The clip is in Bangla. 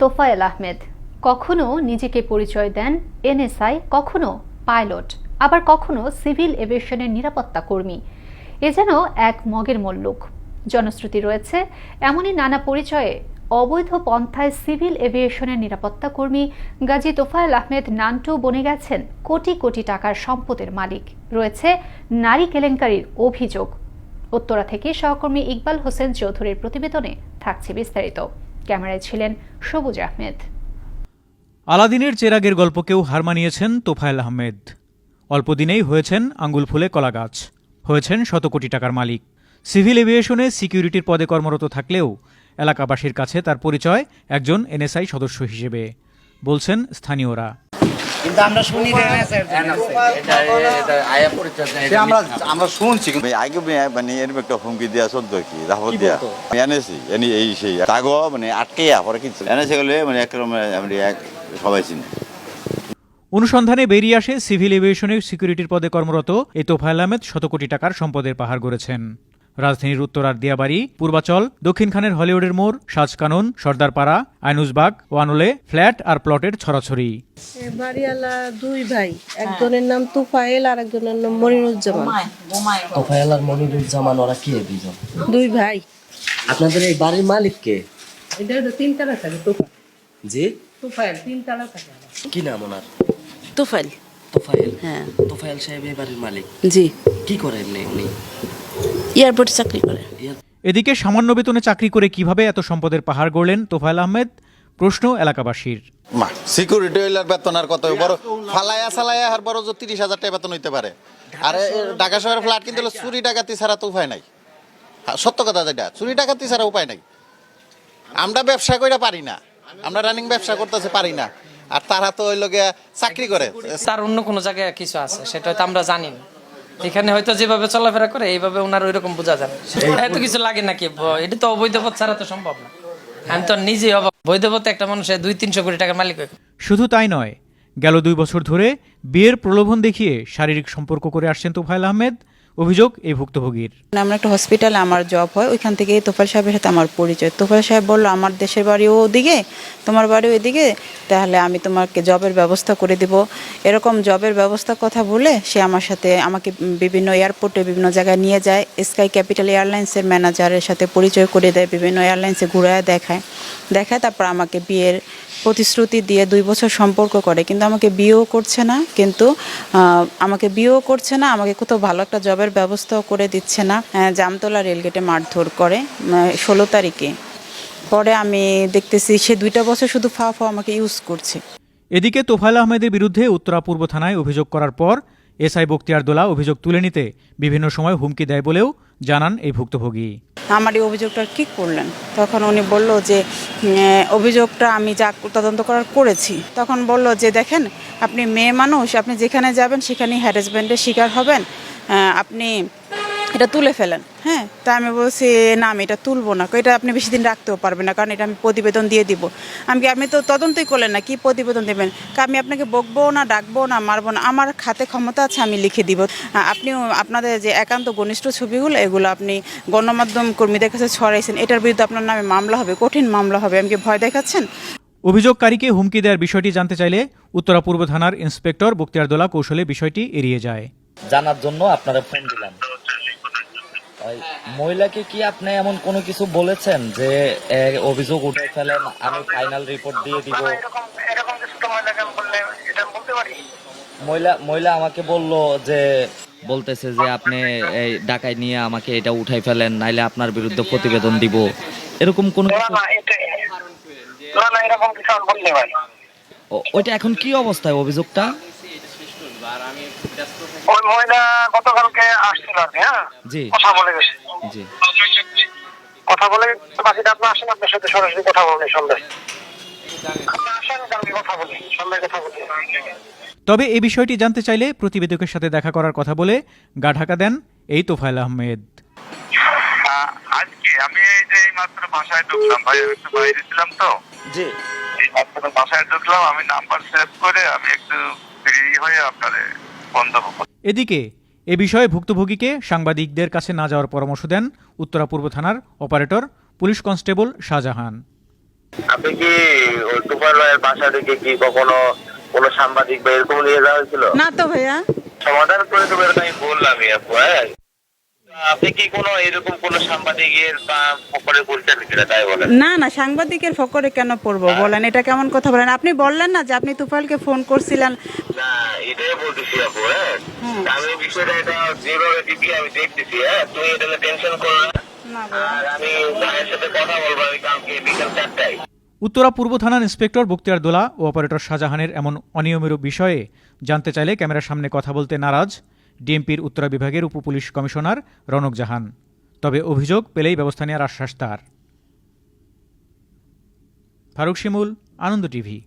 তোফায়েল আহমেদ, কখনো নিজেকে পরিচয় দেন, এনএসআই, কখনো পাইলট, আবার কখনো সিভিল এভিয়েশনের নিরাপত্তা কর্মী। এ যেন এক মগের মল্লুক। জনশ্রুতি রয়েছে, এমনই নানা পরিচয়ে অবৈধ পন্থায় সিভিল এভিয়েশনের নিরাপত্তা কর্মী গাজী তোফায়েল আহমেদ নান্টু বনে গেছেন কোটি কোটি টাকার সম্পদের মালিক। রয়েছে নারী কেলেঙ্কারির অভিযোগ। উত্তরা থেকে সহকর্মী ইকবাল হোসেন চৌধুরীর প্রতিবেদনে থাকছে বিস্তারিত। ক্যামেরায় ছিলেন সবুজ আহমেদ। আলাদিনের চেরাগের গল্পকেও হার মানিয়েছেন তোফায়েল আহমেদ। অল্পদিনেই হয়েছেন আঙ্গুল ফুলে কলাগাছ। হয়েছেন শত কোটি টাকার মালিক। সিভিল এভিয়েশনে সিকিউরিটির পদে কর্মরত থাকলেও এলাকাবাসীর কাছে তার পরিচয় একজন এনএসআই সদস্য হিসেবে, বলছেন স্থানীয়রা। কিন্তু আমরা শুনি না স্যার সে আমরা আমরা শুনছি কিন্তু আগে মানে এরকম একটা হুমকি দেওয়া চলতো কি? রাহত দেওয়া এনেছি এনি এই সেই তাগো মানে আটকে পরে কিছু এনেছে গেলে মানে একরকম এক সবাই চিনি। অনুসন্ধানে বেরিয়ে আসে সিভিল এভিয়েশনের সিকিউরিটির পদে কর্মরত এই তোফায়েল আহমেদ শত কোটি টাকার সম্পদের পাহাড় গড়েছেন। রাজধানীর উত্তরার দিয়াবাড়ি পূর্বাচল দক্ষিণখানের হলিউডের মোড় সাজকানন সর্দারপাড়া আইনুসবাগ ওয়ানুলে ফ্ল্যাট আর প্লটের ছড়াছড়ি। বাড়িওয়ালা দুই ভাই একজনের নাম তুফাইল আর একজনের নাম মনিরুজ্জামান। তোফায়েল আর মনিরুজ্জামান ওরা কে দুজন দুই ভাই। আপনাদের এই বাড়ির মালিক কে? এটা তো তিন তালা থাকে তুফাইল জি? তুফাইল তিন থাকে কি নাম ওনার? তোফাইল তোফায়েল। হ্যাঁ। তোফায়েল সাহেব এই বাড়ির মালিক? জি। কি করেন উনি এয়ারপোর্টে চাকরি করে। এদিকে সামান্য বেতনে চাকরি করে কীভাবে এত সম্পদের পাহাড় গড়লেন তোফায়েল আহমেদ? প্রশ্ন এলাকাবাসীর। মা সিকিউরিটি হইলার বেতন আর কত? বড় ফালায়া সালায়া আর বড় যে তিরিশ হাজার টাকা বেতন হইতে পারে। আর ঢাকা শহরের ফ্ল্যাট কিন্তু চুরি ডাকাতি ছাড়া তো উপায় নাই। হ্যাঁ, সত্য কথা যেটা। চুরি ডাকাতি ছাড়া উপায় নাই। আমরা ব্যবসা কইরা পারি না। আমরা রানিং ব্যবসা করতেছে পারি না। আর তারা তো ওই লোকে চাকরি করে। তার অন্য কোনো জায়গায় কিছু আছে সেটা হয়তো আমরা জানি না। এখানে হয়তো যেভাবে চলাফেরা করে এইভাবে ওনার ওই রকম বোঝা যায়। এত কিছু লাগে নাকি? এটা তো অবৈধ পথ ছাড়া তো সম্ভব না। আমি তো নিজেই হব বৈধ পথে একটা মানুষের দুই তিনশো কোটি টাকার মালিক হয় শুধু তাই নয় গেল দুই বছর ধরে বিয়ের প্রলোভন দেখিয়ে শারীরিক সম্পর্ক করে আসছেন তোফায়েল আহমেদ। অভিযোগ, এই ভুক্তভোগীর। আমরা একটা হসপিটালে আমার জব হয়, ওইখান থেকে তোফাল সাহেবের সাথে আমার পরিচয়। তোফাল সাহেব বলল, আমার দেশের বাড়িও ওদিকে, তোমার বাড়িও এদিকে তাহলে আমি তোমাকে জবের ব্যবস্থা করে দিব। এরকম জবের ব্যবস্থার কথা বলে সে আমার সাথে আমাকে বিভিন্ন এয়ারপোর্টে বিভিন্ন জায়গায় নিয়ে যায়। স্কাই ক্যাপিটাল এয়ারলাইন্সের ম্যানেজারের সাথে পরিচয় করে দেয়, বিভিন্ন এয়ারলাইন্সে ঘুরায়, দেখায়। দেখায়, তারপর আমাকে বিয়ের প্রতিশ্রুতি দিয়ে দুই বছর সম্পর্ক করে। কিন্তু আমাকে বিয়েও করছে না, কিন্তু আমাকে বিয়েও করছে না, আমাকে কোথাও ভালো একটা জবের ব্যবস্থাও করে দিচ্ছে না। জামতলা রেলগেটে মারধর করে। ষোলো তারিখে। পরে আমি দেখতেছি সে দুইটা বছর শুধু ফা ফা আমাকে ইউজ করছে। এদিকে তোফায়েল আহমেদের বিরুদ্ধে উত্তরা পূর্ব থানায় অভিযোগ করার পর এসআই বক্তিয়ার দোলা অভিযোগ তুলে নিতে বিভিন্ন সময় হুমকি দেয় বলেও জানান এই ভুক্তভোগী। আমার এই অভিযোগটা কি করলেন? তখন উনি বলল যে অভিযোগটা আমি যা তদন্ত করার করেছি। তখন বলল যে দেখেন আপনি মেয়ে মানুষ আপনি যেখানে যাবেন সেখানেই হ্যারাসমেন্টের শিকার হবেন। আপনি এটা তুলে ফেলেন হ্যাঁ? তা আমি বলছি না আমি এটা তুলবো না। এটা আপনি বেশি দিন রাখতেও পারবেন না কারণ এটা আমি প্রতিবেদন দিয়ে দিব। আমি আপনি তো তদন্তই করলেন না কি প্রতিবেদন দেবেন? আমি আপনাকে বকবো না ডাকবো না মারবো না আমার খাতে ক্ষমতা আছে আমি লিখে দিব। আহ, আপনিও আপনাদের যে একান্ত ঘনিষ্ঠ ছবিগুলো এগুলো আপনি গণমাধ্যম কর্মীদের কাছে ছড়াইছেন এটার বিরুদ্ধে আপনার নামে মামলা হবে কঠিন মামলা হবে আমি ভয় দেখাচ্ছেন? অভিযোগকারীকে হুমকি দেওয়ার বিষয়টি জানতে চাইলে উত্তরা পূর্ব থানার ইন্সপেক্টর বক্তিয়ার দোলা কৌশলে বিষয়টি এড়িয়ে যায়। জানার জন্য আপনারা ফোন দিলাম মহিলাকে কি আপনি এমন কোনো কিছু বলেছেন যে অভিযোগ উঠে ফেলেন আমি ফাইনাল রিপোর্ট দিয়ে দিব? মহিলা মহিলা আমাকে বলল যে বলতেছে যে আপনি এই ঢাকায় নিয়ে আমাকে এটা উঠাই ফেলেন নাইলে আপনার বিরুদ্ধে প্রতিবেদন দিব। এরকম কোনো ওইটা এখন কি অবস্থায় অভিযোগটা? ওই মহিলা গতকালকে আসছিল আর কি হ্যাঁ? কথা বলে গেছে। জি। কথা বলে বাকিটা আপনি আসেন আপনার সাথে সরাসরি কথা বলবেন সন্ধ্যায় আপনি আসেন কালকে কথা বলি সন্ধ্যায় কথা বলি। তবে এই বিষয়টি জানতে চাইলে প্রতিবেদকের সাথে দেখা করার কথা বলে গা ঢাকা দেন এই তোফায়েল আহমেদ। আজকে আমি এই যে এই মাত্র বাসায় ঢুকলাম ভাই আমি একটু বাইরে ছিলাম তো। জি। এই মাত্র বাসায় ঢুকলাম আমি নাম্বার সেভ করে আমি একটু হয়ে আপনারে বন্ধ এদিকে এ বিষয়ে ভুক্তভোগীকে সাংবাদিকদের কাছে না যাওয়ার পরামর্শ দেন উত্তরা পূর্ব থানার অপারেটর পুলিশ কনস্টেবল শাহজাহান। আপনি কি বাসা থেকে কি কখনো কোনো সাংবাদিক বা এরকম নিয়ে যাওয়া হয়েছিল? না তো ভাইয়া। সমাধান করে দেবো আমি বললামই আপু হ্যাঁ। আপনি কি কোনো এরকম কোনো সাংবাদিকের বা পরে কিনা তাই বলেন? না না সাংবাদিকের ফকরে কেন পড়ব? বলেন এটা কেমন কথা বলেন? আপনি বললেন না যে আপনি তুফাইলকে ফোন করছিলেন। না এটাই বলতেছি আপু হ্যাঁ। আমি বিষয়টা এটা যেভাবে দিবি আমি দেখতেছি হ্যাঁ। তুমি এটা টেনশন করো না। আর আমি ভাইয়ের সাথে কথা বলব আমি কালকে বিকাল চারটায়। উত্তরা পূর্ব থানার ইন্সপেক্টর বক্তিয়ার দোলা ও অপারেটর শাহজাহানের এমন অনিয়মের বিষয়ে জানতে চাইলে ক্যামেরার সামনে কথা বলতে নারাজ। ডিএমপির উত্তরা বিভাগের উপপুলিশ কমিশনার রনক জাহান। তবে অভিযোগ পেলেই ব্যবস্থা নেওয়ার আশ্বাস তার। ফারুক শিমুল, আনন্দ টিভি।